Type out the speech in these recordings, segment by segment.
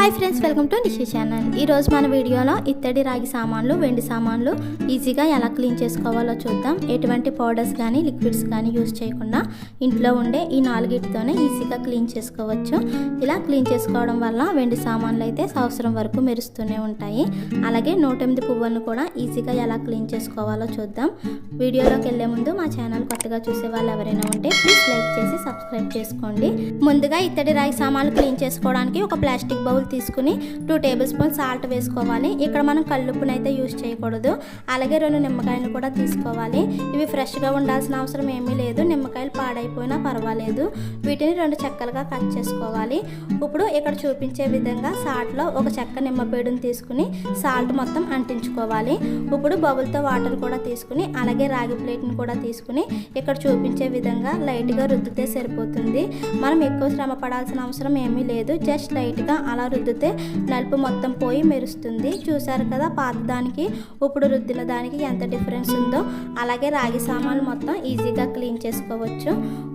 Hi friends welcome to Nishi channel ఈరోజు మన వీడియోలో ఇత్తడి రాగి సామాన్లు వెండి సామాన్లు ఈజీగా ఎలా క్లీన్ చేసుకోవాలో చూద్దాం. ఎటువంటి పౌడర్స్ కానీ లిక్విడ్స్ కానీ యూస్ చేయకుండా ఇంట్లో ఉండే ఈ నాలుగిటితోనే ఈజీగా క్లీన్ చేసుకోవచ్చు. ఇలా క్లీన్ చేసుకోవడం వల్ల వెండి సామాన్లు అయితే సంవత్సరం వరకు మెరుస్తూనే ఉంటాయి. అలాగే నూట ఎనిమిది పువ్వులను కూడా ఈజీగా ఎలా క్లీన్ చేసుకోవాలో చూద్దాం. వీడియోలోకి వెళ్ళే ముందు మా ఛానల్ కొత్తగా చూసే వాళ్ళు ఎవరైనా ఉంటే ప్లీజ్ లైక్ చేసి సబ్స్క్రైబ్ చేసుకోండి. ముందుగా ఇత్తడి రాగి సామాన్లు క్లీన్ చేసుకోవడానికి ఒక ప్లాస్టిక్ బౌల్ తీసుకుని టూ టేబుల్ స్పూన్ సాల్ట్ వేసుకోవాలి. ఇక్కడ మనం కల్లుప్పుని అయితే యూస్ చేయకూడదు. అలాగే రెండు నిమ్మకాయలు కూడా తీసుకోవాలి. ఇవి ఫ్రెష్గా ఉండాల్సిన అవసరం ఏమీ లేదు. నిమ్మకాయలు పాడైపోయినా పర్వాలేదు. వీటిని రెండు చెక్కలుగా కట్ చేసుకోవాలి. ఇప్పుడు ఇక్కడ చూపించే విధంగా సాల్ట్లో ఒక చెక్క నిమ్మపేడును తీసుకుని సాల్ట్ మొత్తం అంటించుకోవాలి. ఇప్పుడు బబుల్తో వాటర్ కూడా తీసుకుని అలాగే రాగి ప్లేట్ని కూడా తీసుకుని ఇక్కడ చూపించే విధంగా లైట్గా రుద్దితే సరిపోతుంది. మనం ఎక్కువ శ్రమ పడాల్సిన అవసరం ఏమీ లేదు. జస్ట్ లైట్గా అలా రుద్దితే నలుపు మొత్తం పోయి మెరుస్తుంది. చూసారు కదా పాత దానికి ఇప్పుడు రుద్దిన దానికి ఎంత డిఫరెన్స్ ఉందో. అలాగే రాగి సామాన్లు మొత్తం ఈజీగా క్లీన్ చేసుకోవచ్చు.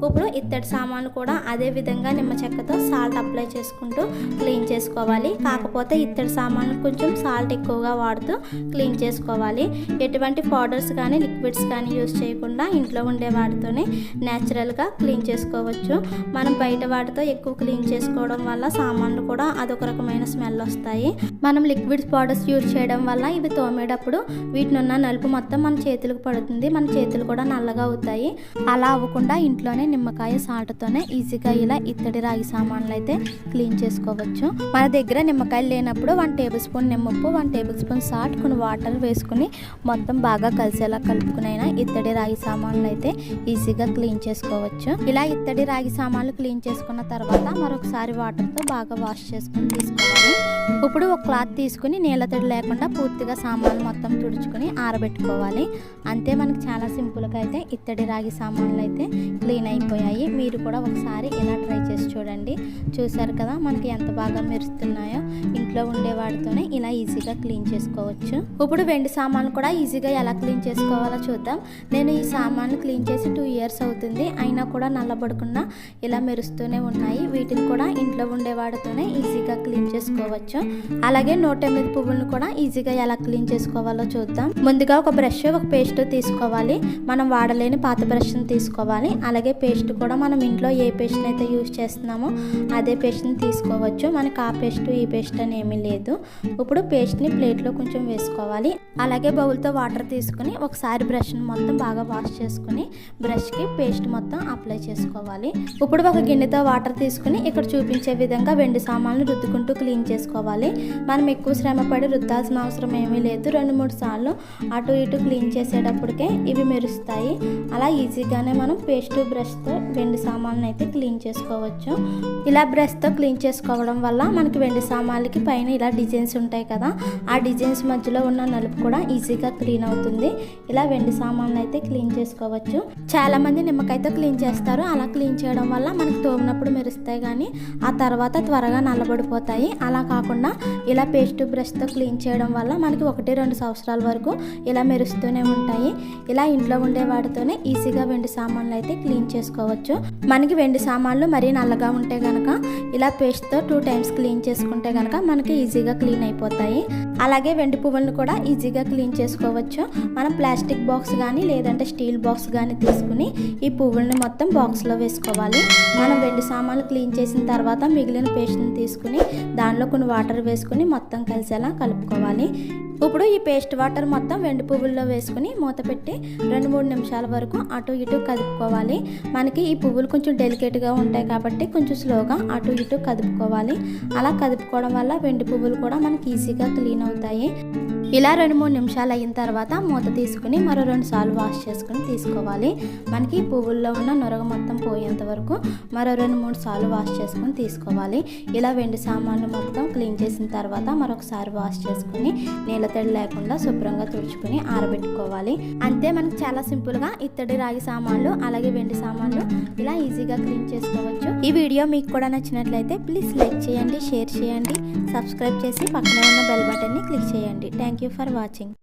ఇప్పుడు ఇత్తడి సామాన్లు కూడా అదే విధంగా నిమ్మ చెక్కతో సాల్ట్ అప్లై చేసుకుంటూ క్లీన్ చేసుకోవాలి. కాకపోతే ఇత్తడి సామాన్లు కొంచెం సాల్ట్ ఎక్కువగా వాడుతూ క్లీన్ చేసుకోవాలి. ఎటువంటి పౌడర్స్ కానీ లిక్విడ్స్ కానీ యూస్ చేయకుండా ఇంట్లో ఉండే వాటితోనే న్యాచురల్గా క్లీన్ చేసుకోవచ్చు. మనం బయట వాటితో ఎక్కువ క్లీన్ చేసుకోవడం వల్ల సామాన్లు కూడా అదొక రకమైన స్మెల్ వస్తాయి. మనం లిక్విడ్స్ పౌడర్స్ యూజ్ చేయడం వల్ల ఇవి తోమేటప్పుడు వీటిని ఉన్న నలుపు మొత్తం మన చేతులకు పడుతుంది. మన చేతులు కూడా నల్లగా అవుతాయి. అలా అవ్వకుండా ఇంట్లోనే నిమ్మకాయ సాటుతోనే ఈజీగా ఇలా ఇత్తడి రాగి సామాన్లు అయితే క్లీన్ చేసుకోవచ్చు. మన దగ్గర నిమ్మకాయలు లేనప్పుడు వన్ టేబుల్ స్పూన్ నిమ్మప్పు వన్ టేబుల్ స్పూన్ సాల్ట్ కొన్ని వాటర్ వేసుకుని మొత్తం బాగా కలిసేలా కలుపుకునైనా ఇత్తడి రాగి సామాన్లు అయితే ఈజీగా క్లీన్ చేసుకోవచ్చు. ఇలా ఇత్తడి రాగి సామాన్లు క్లీన్ చేసుకున్న తర్వాత మరొకసారి వాటర్తో బాగా వాష్ చేసుకుని తీసుకోవాలి ఇప్పుడు ఒక క్లాత్ తీసుకుని నీళ్ళతడి లేకుండా పూర్తిగా సామాన్లు మొత్తం తుడుచుకొని ఆరబెట్టుకోవాలి. అంతే మనకు చాలా సింపుల్గా అయితే ఇత్తడి రాగి సామాన్లు అయితే క్లీన్ అయిపోయాయి. మీరు కూడా ఒకసారి ఇలా ట్రై చేసి చూడండి. చూసారు కదా మనకి ఎంత బాగా మెరుస్తున్నాయో. ఇంట్లో ఉండే వాటితోనే ఇలా ఈజీగా క్లీన్ చేసుకోవచ్చు. ఇప్పుడు వెండి సామాన్లు కూడా ఈజీగా ఎలా క్లీన్ చేసుకోవాలో చూద్దాం. నేను ఈ సామాన్లు క్లీన్ చేసి టూ ఇయర్స్ అవుతుంది. అయినా కూడా నల్లబడకుండా ఇలా మెరుస్తూనే ఉన్నాయి. వీటిని కూడా ఇంట్లో ఉండే వాటితోనే ఈజీగా క్లీన్ క్లీన్ చేసుకోవచ్చు. అలాగే నూట ఎనిమిది పువ్వులను కూడా ఈజీగా ఎలా క్లీన్ చేసుకోవాలో చూద్దాం. ముందుగా ఒక బ్రష్ ఒక పేస్ట్ తీసుకోవాలి. మనం వాడలేని పాత బ్రష్ని తీసుకోవాలి. అలాగే పేస్ట్ కూడా మనం ఇంట్లో ఏ పేస్ట్ని అయితే యూజ్ చేస్తున్నామో అదే పేస్ట్ని తీసుకోవచ్చు. మనకి ఆ పేస్ట్ ఈ పేస్ట్ అని ఏమీ లేదు. ఇప్పుడు పేస్ట్ని ప్లేట్లో కొంచెం వేసుకోవాలి. అలాగే బౌల్తో వాటర్ తీసుకుని ఒకసారి బ్రష్ని మొత్తం బాగా వాష్ చేసుకుని బ్రష్కి పేస్ట్ మొత్తం అప్లై చేసుకోవాలి. ఇప్పుడు ఒక గిన్నెతో వాటర్ తీసుకుని ఇక్కడ చూపించే విధంగా వెండి సామాన్లు రుద్దుకుంటూ క్లీన్ చేసుకోవాలి. మనం ఎక్కువ శ్రమ పడి రుద్దాల్సిన అవసరం ఏమీ లేదు. రెండు మూడు సార్లు అటు ఇటు క్లీన్ చేసేటప్పటికే ఇవి మెరుస్తాయి. అలా ఈజీగానే మనం పేస్ట్ బ్రష్తో వెండి సామాన్లు అయితే క్లీన్ చేసుకోవచ్చు. ఇలా బ్రష్తో క్లీన్ చేసుకోవడం వల్ల మనకి వెండి సామాన్లకి పైన ఇలా డిజైన్స్ ఉంటాయి కదా ఆ డిజైన్స్ మధ్యలో ఉన్న నలుపు కూడా ఈజీగా క్లీన్ అవుతుంది. ఇలా వెండి సామాన్లు అయితే క్లీన్ చేసుకోవచ్చు. చాలా మంది నిమ్మకాయతో క్లీన్ చేస్తారు. అలా క్లీన్ చేయడం వల్ల మనకి తోమినప్పుడు మెరుస్తాయి కానీ ఆ తర్వాత త్వరగా నల్లబడిపోతాయి. అలా కాకుండా ఇలా పేస్ట్ బ్రష్తో క్లీన్ చేయడం వల్ల మనకి ఒకటి రెండు సంవత్సరాల వరకు ఇలా మెరుస్తూనే ఉంటాయి. ఇలా ఇంట్లో ఉండే వాటితోనే ఈజీగా వెండి సామాన్లు అయితే క్లీన్ చేసుకోవచ్చు. మనకి వెండి సామాన్లు మరీ నల్లగా ఉంటే కనుక ఇలా పేస్ట్తో టూ టైమ్స్ క్లీన్ చేసుకుంటే కనుక మనకి ఈజీగా క్లీన్ అయిపోతాయి. అలాగే వెండి పువ్వులను కూడా ఈజీగా క్లీన్ చేసుకోవచ్చు. మనం ప్లాస్టిక్ బాక్స్ కానీ లేదంటే స్టీల్ బాక్స్ కానీ తీసుకుని ఈ పువ్వుల్ని మొత్తం బాక్స్లో వేసుకోవాలి. మనం వెండి సామాన్లు క్లీన్ చేసిన తర్వాత మిగిలిన పేస్ట్ని తీసుకుని దానిలో కొన్ని వాటర్ వేసుకుని మొత్తం కలిసేలా కలుపుకోవాలి. ఇప్పుడు ఈ పేస్ట్ వాటర్ మొత్తం వెండి పువ్వుల్లో వేసుకుని మూత పెట్టి రెండు మూడు నిమిషాల వరకు అటు ఇటు కదుపుకోవాలి. మనకి ఈ పువ్వులు కొంచెం డెలికేట్గా ఉంటాయి కాబట్టి కొంచెం స్లోగా అటు ఇటు కదుపుకోవాలి. అలా కదుపుకోవడం వల్ల వెండి పువ్వులు కూడా మనకి ఈజీగా క్లీన్ అవుతాయి. ఇలా రెండు మూడు నిమిషాలు అయిన తర్వాత మూత తీసుకుని మరో రెండు సార్లు వాష్ చేసుకుని తీసుకోవాలి. మనకి పువ్వుల్లో ఉన్న నొరగ మొత్తం పోయేంత వరకు మరో రెండు మూడు సార్లు వాష్ చేసుకుని తీసుకోవాలి. ఇలా వెండి సామాన్లు మొత్తం క్లీన్ చేసిన తర్వాత మరొకసారి వాష్ చేసుకుని నీళ్ళతడి లేకుండా శుభ్రంగా తుడుచుకుని ఆరబెట్టుకోవాలి. అంతే మనకు చాలా సింపుల్గా ఇత్తడి రాగి సామాన్లు అలాగే వెండి సామాన్లు ఇలా ఈజీగా క్లీన్ చేసుకోవచ్చు. ఈ వీడియో మీకు కూడా నచ్చినట్లయితే ప్లీజ్ లైక్ చేయండి షేర్ చేయండి సబ్స్క్రైబ్ చేసి పక్కనే ఉన్న బెల్ బటన్ని క్లిక్ చేయండి. Thank you for watching.